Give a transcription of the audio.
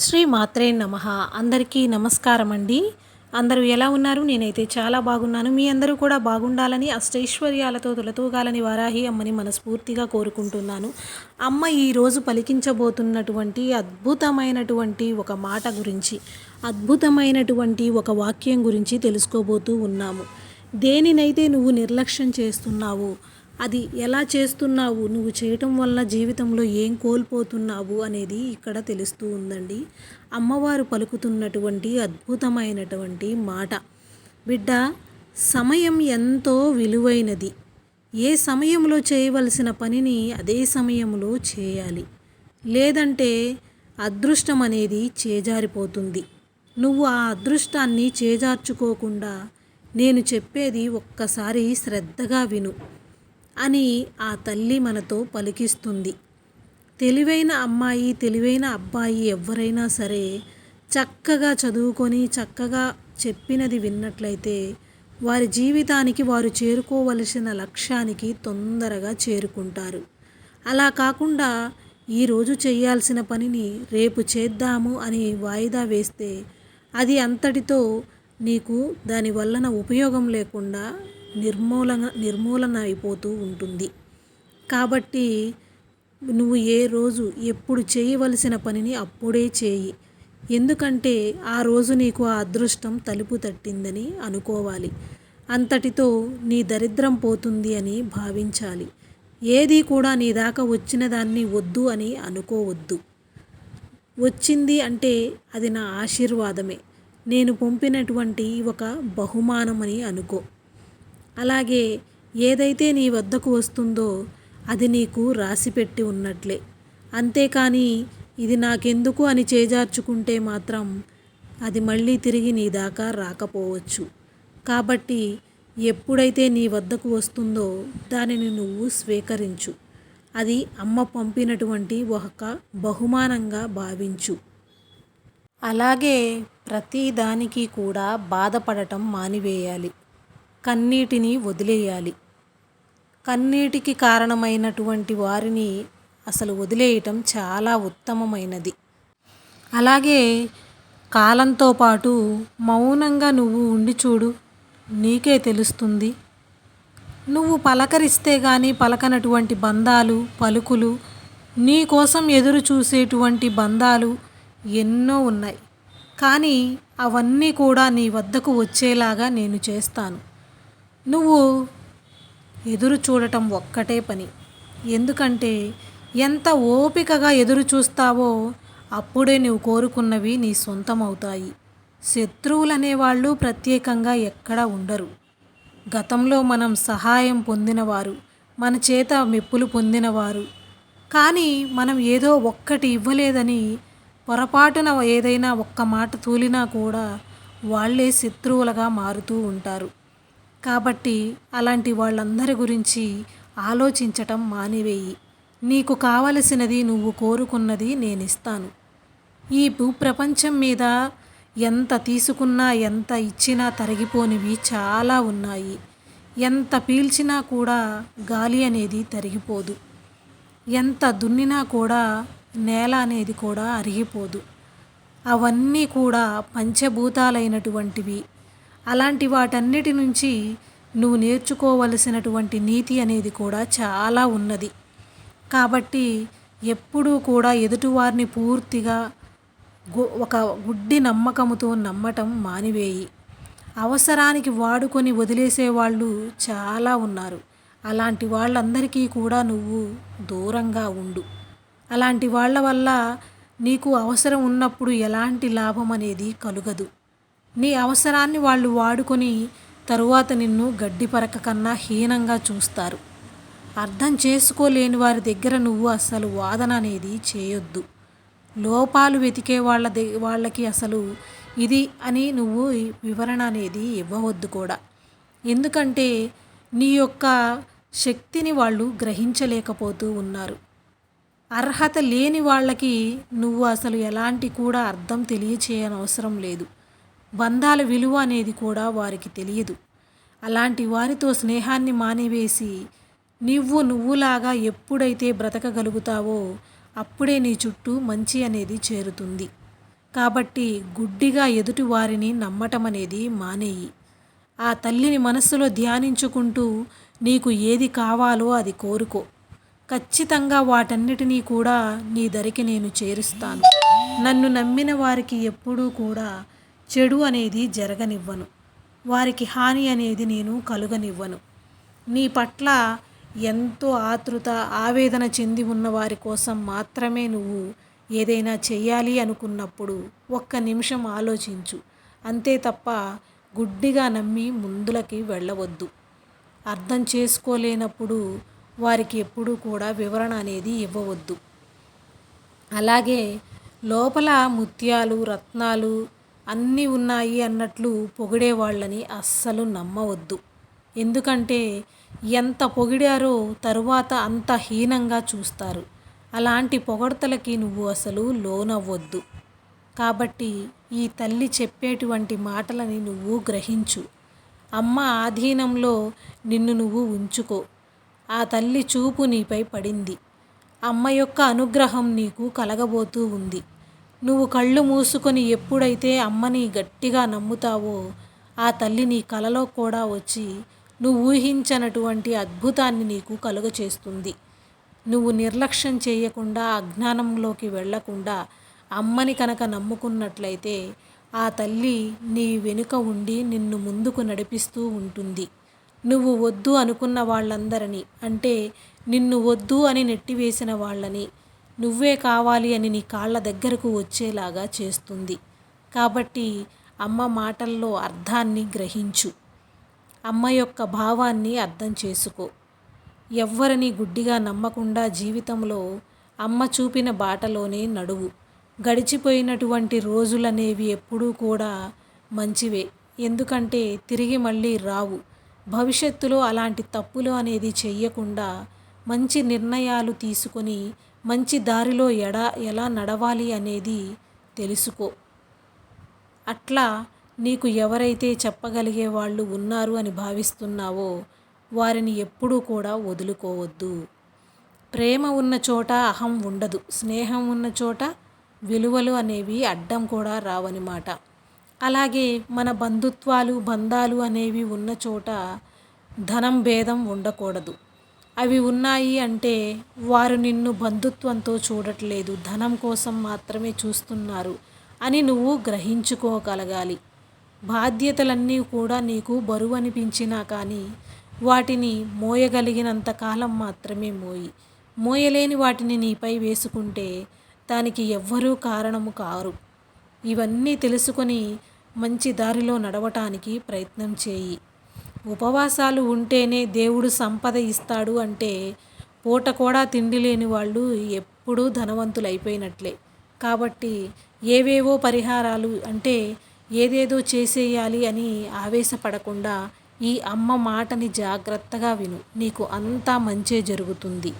శ్రీ మాత్రే నమ. అందరికీ నమస్కారం అండి అందరూ ఎలా ఉన్నారు? నేనైతే చాలా బాగున్నాను. మీ అందరూ కూడా బాగుండాలని అష్టైశ్వర్యాలతో తొలతూగాలని వారాహి అమ్మని మనస్ఫూర్తిగా కోరుకుంటున్నాను. అమ్మ ఈరోజు పలికించబోతున్నటువంటి అద్భుతమైనటువంటి ఒక మాట గురించి అద్భుతమైనటువంటి ఒక వాక్యం గురించి తెలుసుకోబోతూ ఉన్నాము. దేనినైతే నువ్వు నిర్లక్ష్యం చేస్తున్నావు అది ఎలా చేస్తున్నావు? నువ్వు చేయటం వల్ల జీవితంలో ఏం కోల్పోతున్నావు? అనేది ఇక్కడ తెలుస్తూ ఉందండి. అమ్మవారు పలుకుతున్నటువంటి అద్భుతమైనటువంటి మాట. బిడ్డ సమయం ఎంతో విలువైనది. ఏ సమయంలో చేయవలసిన పనిని అదే సమయంలో చేయాలి. లేదంటే అదృష్టం అనేది చేజారిపోతుంది. నువ్వు ఆ అదృష్టాన్ని చేజార్చుకోకుండా నేను చెప్పేది ఒక్కసారి శ్రద్ధగా విను. అని ఆ తల్లి మనతో పలికిస్తుంది. తెలివైన అమ్మాయి తెలివైన అబ్బాయి ఎవరైనా సరే చక్కగా చదువుకొని చక్కగా చెప్పినది విన్నట్లయితే వారి జీవితానికి వారు చేరుకోవలసిన లక్ష్యానికి తొందరగా చేరుకుంటారు. అలా కాకుండా ఈరోజు చేయాల్సిన పనిని రేపు చేద్దాము అని వాయిదా వేస్తే అది అంతటితో నీకు దాని వలన ఉపయోగం లేకుండా నిర్మూలన నిర్మూలన అయిపోతూ ఉంటుంది. కాబట్టి నువ్వు ఏ రోజు ఎప్పుడు చేయవలసిన పనిని అప్పుడే చేయి. ఎందుకంటే ఆ రోజు నీకు ఆ అదృష్టం తలుపు తట్టిందని అనుకోవాలి. అంతటితో నీ దరిద్రం పోతుంది అని భావించాలి. ఏది కూడా నీ దాకా వచ్చిన దాన్ని వద్దు అని అనుకోవద్దు. వచ్చింది అంటే అది నా ఆశీర్వాదమే. నేను పంపినటువంటి ఒక బహుమానం అని అనుకో. అలాగే ఏదైతే నీ వద్దకు వస్తుందో అది నీకు రాసిపెట్టి ఉన్నట్లే. అంతేకాని ఇది నాకెందుకు అని చేజార్చుకుంటే మాత్రం అది మళ్ళీ తిరిగి నీ దాకా రాకపోవచ్చు. కాబట్టి ఎప్పుడైతే నీ వద్దకు వస్తుందో దానిని నువ్వు స్వీకరించు. అది అమ్మ పంపినటువంటి ఒక బహుమానంగా భావించు. అలాగే ప్రతి దానికి కూడా బాధపడటం మానివేయాలి. కన్నీటిని వదిలేయాలి. కన్నీటికి కారణమైనటువంటి వారిని అసలు వదిలేయటం చాలా ఉత్తమమైనది. అలాగే కాలంతో పాటు మౌనంగా నువ్వు ఉండి చూడు నీకే తెలుస్తుంది. నువ్వు పలకరిస్తే కానీ పలకనటువంటి బంధాలు పలుకులు నీ కోసం ఎదురు చూసేటువంటి బంధాలు ఎన్నో ఉన్నాయి. కానీ అవన్నీ కూడా నీ వద్దకు వచ్చేలాగా నేను చేస్తాను. నువ్వు ఎదురు చూడటం ఒక్కటే పని. ఎందుకంటే ఎంత ఓపికగా ఎదురు చూస్తావో అప్పుడే నువ్వు కోరుకున్నవి నీ సొంతం అవుతాయి శత్రువులు ప్రత్యేకంగా ఎక్కడా ఉండరు. గతంలో మనం సహాయం పొందినవారు మన చేత మెప్పులు పొందినవారు. కానీ మనం ఏదో ఒక్కటి ఇవ్వలేదని పొరపాటున ఏదైనా ఒక్క మాట తూలినా కూడా వాళ్ళే శత్రువులుగా మారుతూ ఉంటారు. కాబట్టి అలాంటి వాళ్ళందరి గురించి ఆలోచించటం మానివేయి. నీకు కావలసినది నువ్వు కోరుకున్నది నేను ఇస్తాను ఈ భూప్రపంచం మీద ఎంత తీసుకున్నా ఎంత ఇచ్చినా తరిగిపోనివి చాలా ఉన్నాయి. ఎంత పీల్చినా కూడా గాలి అనేది తరిగిపోదు. ఎంత దున్నినా కూడా నేల అనేది కూడా అరిగిపోదు. అవన్నీ కూడా పంచభూతాలైనటువంటివి. అలాంటి వాటన్నిటి నుంచి నువ్వు నేర్చుకోవలసినటువంటి నీతి అనేది కూడా చాలా ఉన్నది. కాబట్టి ఎప్పుడూ కూడా ఎదుటివారిని పూర్తిగా ఒక గుడ్డి నమ్మకముతో నమ్మటం మానివేయి. అవసరానికి వాడుకొని వదిలేసే వాళ్ళు చాలా ఉన్నారు. అలాంటి వాళ్ళందరికీ కూడా నువ్వు దూరంగా ఉండు. అలాంటి వాళ్ళ వల్ల నీకు అవసరం ఉన్నప్పుడు ఎలాంటి లాభం అనేది కలుగదు. నీ అవసరాన్ని వాళ్ళు వాడుకొని తరువాత నిన్ను గడ్డిపరక కన్నా హీనంగా చూస్తారు. అర్థం చేసుకోలేని వారి దగ్గర నువ్వు అసలు వాదన అనేది చేయొద్దు. లోపాలు వెతికే వాళ్ళ వాళ్ళకి అసలు ఇది అని నువ్వు వివరణ అనేది ఇవ్వవద్దు కూడా. ఎందుకంటే నీ యొక్క శక్తిని వాళ్ళు గ్రహించలేకపోతూ ఉన్నారు. అర్హత లేని వాళ్ళకి నువ్వు అసలు ఎలాంటి కూడా అర్థం తెలియచేయనవసరం లేదు. బంధాల విలువ అనేది కూడా వారికి తెలియదు. అలాంటి వారితో స్నేహాన్ని మానివేసి నువ్వు నువ్వులాగా ఎప్పుడైతే బ్రతకగలుగుతావో అప్పుడే నీ చుట్టూ మంచి అనేది చేరుతుంది. కాబట్టి గుడ్డిగా ఎదుటి వారిని నమ్మటం అనేది మానేయి. ఆ తల్లిని మనస్సులో ధ్యానించుకుంటూ నీకు ఏది కావాలో అది కోరుకో. ఖచ్చితంగా వాటన్నిటినీ కూడా నీ ధరికి నేను చేరుస్తాను. నన్ను నమ్మిన వారికి ఎప్పుడూ కూడా చెడు అనేది జరగనివ్వను. వారికి హాని అనేది నేను కలుగనివ్వను. నీ పట్ల ఎంతో ఆతృత ఆవేదన చెంది ఉన్న వారి కోసం మాత్రమే నువ్వు ఏదైనా చెయ్యాలి అనుకున్నప్పుడు ఒక్క నిమిషం ఆలోచించు. అంతే తప్ప గుడ్డిగా నమ్మి ముందులకి వెళ్ళవద్దు. అర్థం చేసుకోలేనప్పుడు వారికి ఎప్పుడూ కూడా వివరణ అనేది ఇవ్వవద్దు. అలాగే లోపల ముత్యాలు రత్నాలు అన్నీ ఉన్నాయి అన్నట్లు పొగిడే వాళ్ళని అస్సలు నమ్మవద్దు. ఎందుకంటే ఎంత పొగిడారో తరువాత అంత హీనంగా చూస్తారు. అలాంటి పొగడ్తలకి నువ్వు అసలు లోనవ్వద్దు. కాబట్టి ఈ తల్లి చెప్పేటువంటి మాటలని నువ్వు గ్రహించు. అమ్మ ఆధీనంలో నిన్ను నువ్వు ఉంచుకో. ఆ తల్లి చూపు నీపై పడింది. అమ్మ యొక్క అనుగ్రహం నీకు కలగబోతూ ఉంది. నువ్వు కళ్ళు మూసుకొని ఎప్పుడైతే అమ్మని గట్టిగా నమ్ముతావో ఆ తల్లి నీ కలలో కూడా వచ్చి నువ్వు ఊహించనటువంటి అద్భుతాన్ని నీకు కలుగచేస్తుంది. నువ్వు నిర్లక్ష్యం చేయకుండా అజ్ఞానంలోకి వెళ్ళకుండా అమ్మని కనుక నమ్ముకున్నట్లయితే ఆ తల్లి నీ వెనుక ఉండి నిన్ను ముందుకు నడిపిస్తూ ఉంటుంది. నువ్వు వద్దు అనుకున్న వాళ్ళందరినీ అంటే నిన్ను వద్దు అని నెట్టివేసిన వాళ్ళని నువ్వే కావాలి అని నీ కాళ్ళ దగ్గరకు వచ్చేలాగా చేస్తుంది. కాబట్టి అమ్మ మాటల్లో అర్థాన్ని గ్రహించు. అమ్మ యొక్క భావాన్ని అర్థం చేసుకో. ఎవ్వరిని గుడ్డిగా నమ్మకుండా జీవితంలో అమ్మ చూపిన బాటలోనే నడువు. గడిచిపోయినటువంటి రోజులనేవి ఎప్పుడూ కూడా మంచివే. ఎందుకంటే తిరిగి మళ్ళీ రావు. భవిష్యత్తులో అలాంటి తప్పులు అనేది చెయ్యకుండా మంచి నిర్ణయాలు తీసుకొని మంచి దారిలో ఎడా ఎలా నడవాలి అనేది తెలుసుకో. అట్లా నీకు ఎవరైతే చెప్పగలిగే వాళ్ళు ఉన్నారు అని భావిస్తున్నావో వారిని ఎప్పుడూ కూడా వదులుకోవద్దు. ప్రేమ ఉన్న చోట అహం ఉండదు. స్నేహం ఉన్న చోట విలువలు అనేవి అడ్డం కూడా రావన్నమాట అలాగే మన బంధుత్వాలు బంధాలు అనేవి ఉన్న చోట ధనం భేదం ఉండకూడదు. అవి ఉన్నాయి అంటే వారు నిన్ను బంధుత్వంతో చూడట్లేదు ధనం కోసం మాత్రమే చూస్తున్నారు అని నువ్వు గ్రహించుకోగలగాలి. బాధ్యతలన్నీ కూడా నీకు బరువు అనిపించినా కానీ వాటిని మోయగలిగినంత కాలం మాత్రమే మోయి. మోయలేని వాటిని నీపై వేసుకుంటే దానికి ఎవ్వరూ కారణము కారు. ఇవన్నీ తెలుసుకొని మంచి దారిలో నడవటానికి ప్రయత్నం చేయి. ఉపవాసాలు ఉంటేనే దేవుడు సంపద ఇస్తాడు అంటే పూట కూడా తిండి లేని వాళ్ళు ఎప్పుడూ ధనవంతులైపోయినట్లే. కాబట్టి ఏవేవో పరిహారాలు అంటే ఏదేదో చేసేయాలి అని ఆవేశపడకుండా ఈ అమ్మ మాటని జాగ్రత్తగా విను. నీకు అంతా మంచే జరుగుతుంది.